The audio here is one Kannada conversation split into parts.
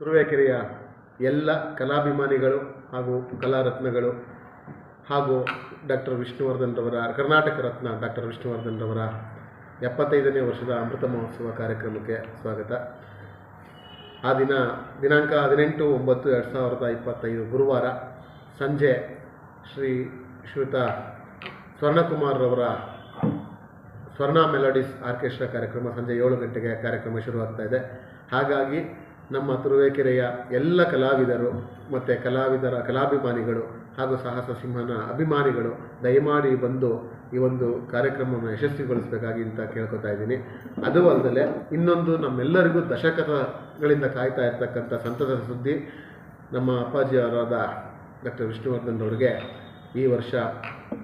ತುರುವೇಕೆರೆಯ ಎಲ್ಲ ಕಲಾಭಿಮಾನಿಗಳು ಹಾಗೂ ಕಲಾರತ್ನಗಳು ಹಾಗೂ ಡಾಕ್ಟರ್ ವಿಷ್ಣುವರ್ಧನ್ ರವರ ಕರ್ನಾಟಕ ರತ್ನ ಡಾಕ್ಟರ್ ವಿಷ್ಣುವರ್ಧನ್ ರವರ ಎಪ್ಪತ್ತೈದನೇ ವರ್ಷದ ಅಮೃತ ಮಹೋತ್ಸವ ಕಾರ್ಯಕ್ರಮಕ್ಕೆ ಸ್ವಾಗತ. ಆ ದಿನ, ದಿನಾಂಕ ಹದಿನೆಂಟು ಒಂಬತ್ತು ಎರಡು ಸಾವಿರದ ಇಪ್ಪತ್ತೈದು ಗುರುವಾರ ಸಂಜೆ ಶ್ರೀ ಶ್ರೀಯುತ ಸ್ವರ್ಣಕುಮಾರ್ ರವರ ಸ್ವರ್ಣ ಮೆಲೋಡಿಸ್ ಆರ್ಕೆಸ್ಟ್ರಾ ಕಾರ್ಯಕ್ರಮ ಸಂಜೆ ಏಳು ಗಂಟೆಗೆ ಕಾರ್ಯಕ್ರಮ ಶುರುವಾಗ್ತಾ ಇದೆ. ಹಾಗಾಗಿ ನಮ್ಮ ತುರುವೇಕೆರೆಯ ಎಲ್ಲ ಕಲಾವಿದರು ಮತ್ತು ಕಲಾವಿದರ ಕಲಾಭಿಮಾನಿಗಳು ಹಾಗೂ ಸಾಹಸ ಸಿಂಹನ ಅಭಿಮಾನಿಗಳು ದಯಮಾಡಿ ಬಂದು ಈ ಒಂದು ಕಾರ್ಯಕ್ರಮವನ್ನು ಯಶಸ್ವಿಗೊಳಿಸಬೇಕಾಗಿ ಅಂತ ಕೇಳ್ಕೊತಾ ಇದ್ದೀನಿ. ಅದು ಅಲ್ಲದೆ ಇನ್ನೊಂದು ನಮ್ಮೆಲ್ಲರಿಗೂ ದಶಕಗಳಿಂದ ಕಾಯ್ತಾ ಇರ್ತಕ್ಕಂಥ ಸಂತಸದ ಸುದ್ದಿ ನಮ್ಮ ಅಪ್ಪಾಜಿಯವರಾದ ಡಾಕ್ಟರ್ ವಿಷ್ಣುವರ್ಧನ್ ಅವರಿಗೆ ಈ ವರ್ಷ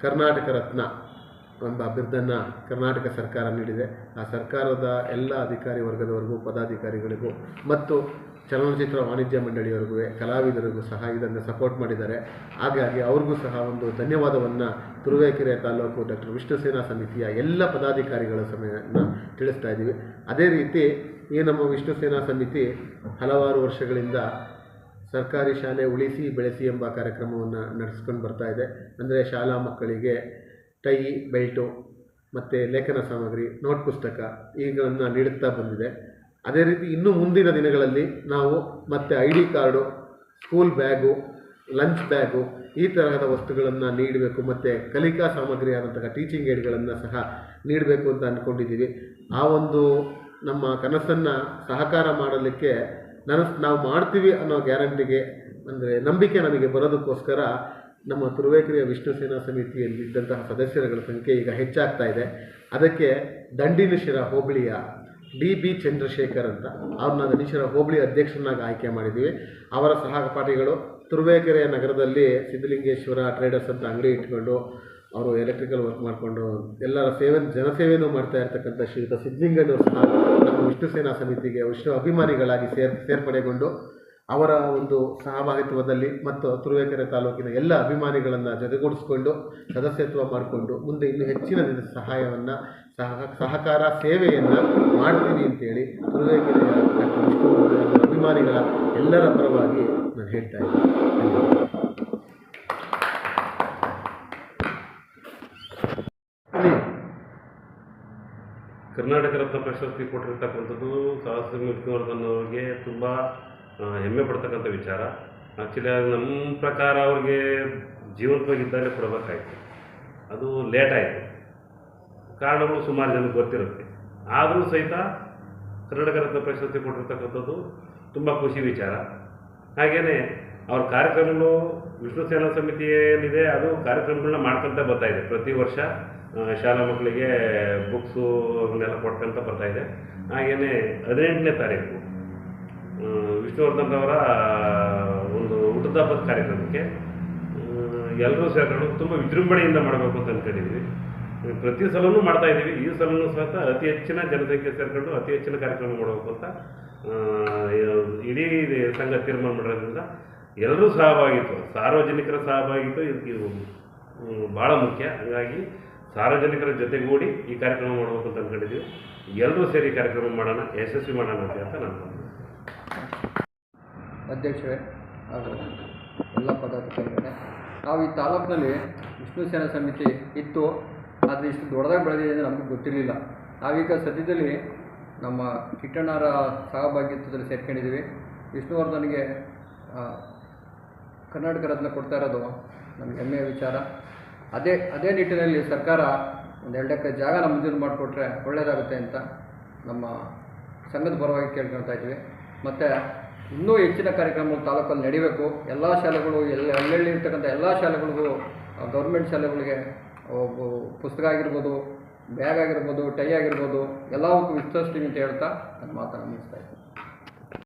ಕರ್ನಾಟಕ ರತ್ನ ಎಂಬ ಬಿರುದನ್ನು ಕರ್ನಾಟಕ ಸರ್ಕಾರ ನೀಡಿದೆ. ಆ ಸರ್ಕಾರದ ಎಲ್ಲ ಅಧಿಕಾರಿ ವರ್ಗದವರೆಗೂ, ಪದಾಧಿಕಾರಿಗಳಿಗೂ ಮತ್ತು ಚಲನಚಿತ್ರ ವಾಣಿಜ್ಯ ಮಂಡಳಿಯವರೆಗೂ, ಕಲಾವಿದರಿಗೂ ಸಹ ಇದನ್ನು ಸಪೋರ್ಟ್ ಮಾಡಿದ್ದಾರೆ. ಹಾಗಾಗಿ ಅವ್ರಿಗೂ ಸಹ ಒಂದು ಧನ್ಯವಾದವನ್ನು ತುರುವೇಕೆರೆ ತಾಲೂಕು ಡಾಕ್ಟರ್ ವಿಷ್ಣು ಸೇನಾ ಸಮಿತಿಯ ಎಲ್ಲ ಪದಾಧಿಕಾರಿಗಳ ಸಮಯವನ್ನು ತಿಳಿಸ್ತಾ ಇದ್ದೀವಿ. ಅದೇ ರೀತಿ ಈ ನಮ್ಮ ವಿಷ್ಣು ಸೇನಾ ಸಮಿತಿ ಹಲವಾರು ವರ್ಷಗಳಿಂದ ಸರ್ಕಾರಿ ಶಾಲೆ ಉಳಿಸಿ ಬೆಳೆಸಿ ಎಂಬ ಕಾರ್ಯಕ್ರಮವನ್ನು ನಡೆಸ್ಕೊಂಡು ಬರ್ತಾ ಇದೆ. ಅಂದರೆ ಶಾಲಾ ಮಕ್ಕಳಿಗೆ ಟೈ ಬೆಲ್ಟು ಮತ್ತು ಲೇಖನ ಸಾಮಗ್ರಿ, ನೋಟ್ ಪುಸ್ತಕ ಈಗಳನ್ನು ನೀಡುತ್ತಾ ಬಂದಿದೆ. ಅದೇ ರೀತಿ ಇನ್ನೂ ಮುಂದಿನ ದಿನಗಳಲ್ಲಿ ನಾವು ಮತ್ತೆ I D card, school bag, lunch bag ಈ ತರಹದ ವಸ್ತುಗಳನ್ನು ನೀಡಬೇಕು ಮತ್ತು ಕಲಿಕಾ ಸಾಮಗ್ರಿ ಆದಂತಹ ಟೀಚಿಂಗ್ ಏಡ್ಗಳನ್ನು ಸಹ ನೀಡಬೇಕು ಅಂತ ಅಂದ್ಕೊಂಡಿದ್ದೀವಿ ಆ ಒಂದು ನಮ್ಮ ಕನಸನ್ನು ಸಹಕಾರ ಮಾಡಲಿಕ್ಕೆ ನನಸ್, ನಾವು ಮಾಡ್ತೀವಿ ಅನ್ನೋ ಗ್ಯಾರಂಟಿಗೆ ಅಂದರೆ ನಂಬಿಕೆ ನಮಗೆ ಬರೋದಕ್ಕೋಸ್ಕರ ನಮ್ಮ ತುರುವೇಕೆರೆಯ ವಿಷ್ಣು ಸೇನಾ ಸಮಿತಿಯಲ್ಲಿದ್ದಂತಹ ಸದಸ್ಯರುಗಳ ಸಂಖ್ಯೆ ಈಗ ಹೆಚ್ಚಾಗ್ತಾ ಇದೆ. ಅದಕ್ಕೆ ದಂಡಿನಶಿರ ಹೋಬಳಿಯ ಡಿ ಬಿ ಚಂದ್ರಶೇಖರ್ ಅಂತ ಅವ್ರನ್ನ ದಂಡಿನಶಿರ ಹೋಬಳಿ ಅಧ್ಯಕ್ಷರನ್ನಾಗಿ ಆಯ್ಕೆ ಮಾಡಿದ್ದೀವಿ. ಅವರ ಸಹಪಾಠಿಗಳು ತುರುವೇಕೆರೆ ನಗರದಲ್ಲಿ ಸಿದ್ಧಲಿಂಗೇಶ್ವರ ಟ್ರೇಡರ್ಸ್ ಅಂತ ಅಂಗಡಿ ಇಟ್ಕೊಂಡು ಅವರು ಎಲೆಕ್ಟ್ರಿಕಲ್ ವರ್ಕ್ ಮಾಡಿಕೊಂಡು ಎಲ್ಲರ ಸೇವೆ ಜನಸೇವೆಯೂ ಮಾಡ್ತಾ ಇರ್ತಕ್ಕಂಥ ಶ್ರೀಯುತ ಸಿದ್ಧಲಿಂಗಣ್ಣವರು ಸಹ ನಮ್ಮ ವಿಷ್ಣು ಸೇನಾ ಸಮಿತಿಗೆ ವಿಷ್ಣು ಅಭಿಮಾನಿಗಳಾಗಿ ಸೇರ್, ಸೇರ್ಪಡೆಗೊಂಡು ಅವರ ಒಂದು ಸಹಭಾಗಿತ್ವದಲ್ಲಿ ಮತ್ತು ತುರುವೇಕೆರೆ ತಾಲೂಕಿನ ಎಲ್ಲ ಅಭಿಮಾನಿಗಳನ್ನು ಜೊತೆಗೂಡಿಸಿಕೊಂಡು, ಸದಸ್ಯತ್ವ ಮಾಡಿಕೊಂಡು ಮುಂದೆ ಇನ್ನೂ ಹೆಚ್ಚಿನ ಸಹಾಯವನ್ನು ಸಹ ಸಹಕಾರ ಸೇವೆಯನ್ನು ಮಾಡ್ತೀನಿ ಅಂತೇಳಿ ತುರುವೇಕೆರೆಯ ಅಭಿಮಾನಿಗಳ ಎಲ್ಲರ ಪರವಾಗಿ ನಾನು ಹೇಳ್ತಾ ಇದ್ದೀನಿ. ಕರ್ನಾಟಕ ರತ್ನ ಪ್ರಶಸ್ತಿ ಕೊಟ್ಟಿರ್ತಕ್ಕಂಥದ್ದು ಸಾಹಸ ಅವರಿಗೆ ತುಂಬ ಹೆಮ್ಮೆ ಪಡ್ತಕ್ಕಂಥ ವಿಚಾರ. ಆ್ಯಕ್ಚುಲಿ ಅದು ನಮ್ಮ ಪ್ರಕಾರ ಅವ್ರಿಗೆ ಜೀವಂತವಾಗಿದ್ದಾಗಲೇ ಕೊಡಬೇಕಾಯ್ತು. ಅದು ಲೇಟ್ ಆಯಿತು. ಕಾರಣಗಳು ಸುಮಾರು ಜನಕ್ಕೆ ಗೊತ್ತಿರುತ್ತೆ. ಆದರೂ ಸಹಿತ ಕರ್ನಾಟಕ ರತ್ನ ಪ್ರಶಸ್ತಿ ಕೊಟ್ಟಿರ್ತಕ್ಕಂಥದ್ದು ತುಂಬ ಖುಷಿ ವಿಚಾರ. ಹಾಗೆಯೇ ಅವ್ರ ಕಾರ್ಯಕ್ರಮಗಳು ವಿಷ್ಣು ಸೇನಾ ಸಮಿತಿ ಏನಿದೆ ಅದು ಕಾರ್ಯಕ್ರಮಗಳನ್ನ ಮಾಡ್ಕೊಂತ ಬರ್ತಾ ಇದೆ. ಪ್ರತಿ ವರ್ಷ ಶಾಲಾ ಮಕ್ಕಳಿಗೆ ಬುಕ್ಸು ಅವನ್ನೆಲ್ಲ ಕೊಟ್ಕೊಂತ ಬರ್ತಾ ಇದೆ. ಹಾಗೆಯೇ ಹದಿನೆಂಟನೇ ತಾರೀಕು. ವಿಷ್ಣುವರ್ಧನ್ ಅವರ ಒಂದು ಹುಟ್ಟದ ಹಬ್ಬದ ಕಾರ್ಯಕ್ರಮಕ್ಕೆ ಎಲ್ಲರೂ ಸೇರ್ಕೊಂಡು ತುಂಬ ವಿಜೃಂಭಣೆಯಿಂದ ಮಾಡಬೇಕು ಅಂತ ಅಂದ್ಕೊಂಡಿದ್ವಿ ಪ್ರತಿ ಸಲವೂ ಮಾಡ್ತಾ ಇದ್ದೀವಿ. ಈ ಸಲವೂ ಸಹ ಅತಿ ಹೆಚ್ಚಿನ ಜನಸಂಖ್ಯೆ ಸೇರ್ಕೊಂಡು ಅತಿ ಹೆಚ್ಚಿನ ಕಾರ್ಯಕ್ರಮ ಮಾಡಬೇಕು ಅಂತ ಇಡೀ ಸಂಘ ತೀರ್ಮಾನ ಮಾಡೋದ್ರಿಂದ ಎಲ್ಲರೂ ಸಹಭಾಗಿತ್ವ ಸಾರ್ವಜನಿಕರ ಸಹಭಾಗಿತ್ವ ಹ್ಮ್, ಭಾಳ ಮುಖ್ಯ. ಹಾಗಾಗಿ ಸಾರ್ವಜನಿಕರ ಜೊತೆಗೂಡಿ ಈ ಕಾರ್ಯಕ್ರಮ ಮಾಡಬೇಕು ಅಂತ ಅಂದ್ಕೊಂಡಿದ್ದೀವಿ ಎಲ್ಲರೂ ಸೇರಿ ಕಾರ್ಯಕ್ರಮ ಮಾಡೋಣ ಯಶಸ್ವಿ ಮಾಡೋಣ ಅಂತ ನಾನು ಅಧ್ಯಕ್ಷರೇ ಹಾಗೂ ಎಲ್ಲ ಪದಾಧಿಕಾರಿಗಳೇ. ನಾವು ಈ ತಾಲೂಕಿನಲ್ಲಿ ವಿಷ್ಣು ಸೇನಾ ಸಮಿತಿ ಇತ್ತು, ಆದರೆ ಇಷ್ಟು ದೊಡ್ಡದಾಗಿ ಬೆಳೆದಿದೆ ಅಂದರೆ ನಮಗೆ ಗೊತ್ತಿರಲಿಲ್ಲ. ನಾವೀಗ ಸದ್ಯದಲ್ಲಿ ನಮ್ಮ ಕಿಟ್ಟಣ್ಣರ ಸಹಭಾಗಿತ್ವದಲ್ಲಿ ಸೇರ್ಕೊಂಡಿದ್ದೀವಿ. ವಿಷ್ಣುವರ್ಧನ್ಗೆ ಕರ್ನಾಟಕ ರತ್ನ ಕೊಡ್ತಾ ಇರೋದು ನಮಗೆ ಹೆಮ್ಮೆಯ ವಿಚಾರ. ಅದೇ ಅದೇ ನಿಟ್ಟಿನಲ್ಲಿ ಸರ್ಕಾರ ಒಂದು ಎರಡು ಎಕರೆ ಜಾಗ ನಮ್ಮ ಮಂಜೂರು ಮಾಡಿಕೊಟ್ರೆ ಒಳ್ಳೆಯದಾಗುತ್ತೆ ಅಂತ ನಮ್ಮ ಸಂಘದ ಪರವಾಗಿ ಕೇಳ್ಕೊಳ್ತಾ ಇದ್ದೀವಿ. ಮತ್ತು ಇನ್ನೂ ಹೆಚ್ಚಿನ ಕಾರ್ಯಕ್ರಮಗಳು ತಾಲೂಕಲ್ಲಿ ನಡಿಬೇಕು. ಎಲ್ಲ ಶಾಲೆಗಳು, ಎಲ್ಲ ಹಳ್ಳಿ ಇರ್ತಕ್ಕಂಥ ಎಲ್ಲ ಶಾಲೆಗಳಿಗೂ ಗೌರ್ಮೆಂಟ್ ಶಾಲೆಗಳಿಗೆ ಪುಸ್ತಕ ಆಗಿರ್ಬೋದು, ಬ್ಯಾಗ್ ಆಗಿರ್ಬೋದು, ಟೈ ಆಗಿರ್ಬೋದು, ಎಲ್ಲವಕ್ಕೂ ವಿಸ್ತರಿಸ್ತೀವಿ ಅಂತ ಹೇಳ್ತಾ ನನ್ನ ಮಾತನ್ನು ಮುಗಿಸ್ತಾ ಇದ್ದೀನಿ.